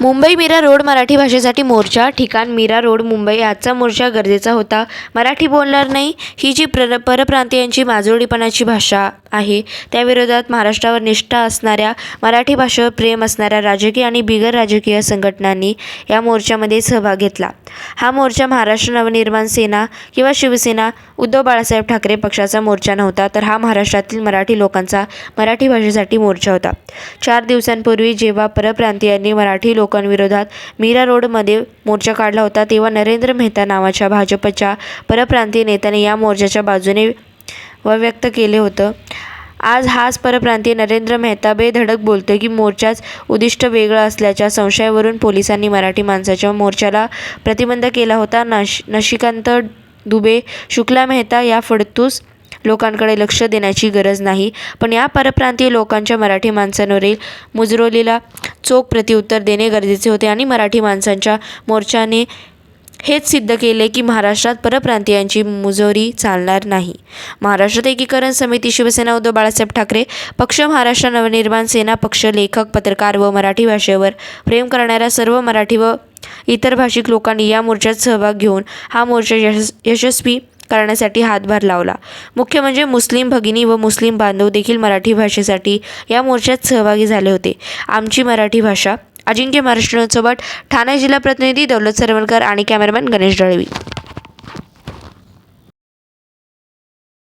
Mumbai Mira road Marathi भाषेसाठी मोर्चा ठिकाण मीरा रोड मुंबई. आजचा मोर्चा गरजेचा होता. मराठी बोलणार नाही ही जी प्र परप्रांतीयांची माजोळीपणाची भाषा आहे त्याविरोधात महाराष्ट्रावर निष्ठा असणाऱ्या मराठी भाषेवर प्रेम असणाऱ्या राजकीय आणि बिगर राजकीय संघटनांनी या मोर्चामध्ये सहभाग घेतला. हा मोर्चा महाराष्ट्र नवनिर्माण सेना किंवा शिवसेना उद्धव बाळासाहेब ठाकरे पक्षाचा मोर्चा नव्हता तर हा महाराष्ट्रातील मराठी लोकांचा मराठी भाषेसाठी मोर्चा होता. चार दिवसांपूर्वी जेव्हा परप्रांतीयांनी मराठी लोकांविरोधात मीरा रोडमध्ये मोर्चा काढला होता तेव्हा नरेंद्र मेहता नावाच्या भाजपच्या परप्रांतीय नेत्याने या मोर्चाच्या बाजूने व व्यक्त केले होतं. आज हाच परप्रांतीय नरेंद्र मेहता बेधडक बोलतो की मोर्चाच उद्दिष्ट वेगळं असल्याच्या संशयावरून पोलिसांनी मराठी माणसाच्या मोर्चाला प्रतिबंध केला होता. नश नशिकांत दुबे शुक्ला मेहता या फडतूस लोकांकडे लक्ष देण्याची गरज नाही. पण या परप्रांतीय लोकांच्या मराठी माणसांवरील मुजरोलीला चोख प्रत्युत्तर देणे गरजेचे होते आणि मराठी माणसांच्या मोर्चाने हेच सिद्ध केले की महाराष्ट्रात परप्रांतीयांची मुजोरी चालणार नाही. महाराष्ट्रात एकीकरण समिती शिवसेना उद्धव बाळासाहेब ठाकरे पक्ष महाराष्ट्र नवनिर्माण सेना पक्ष लेखक पत्रकार व मराठी भाषेवर प्रेम करणाऱ्या सर्व मराठी व इतर भाषिक लोकांनी या मोर्चात सहभाग घेऊन हा मोर्चा यश यशस्वी करण्यासाठी हातभार लावला. मुख्य म्हणजे मुस्लिम भगिनी व मुस्लिम बांधव देखील मराठी भाषेसाठी या मोर्चात सहभागी झाले होते. आमची मराठी भाषा अजिंक्य महाराष्ट्र सोबत ठाणे जिल्हा प्रतिनिधी दौलत सरवणकर आणि कॅमेरामॅन गणेश दळवी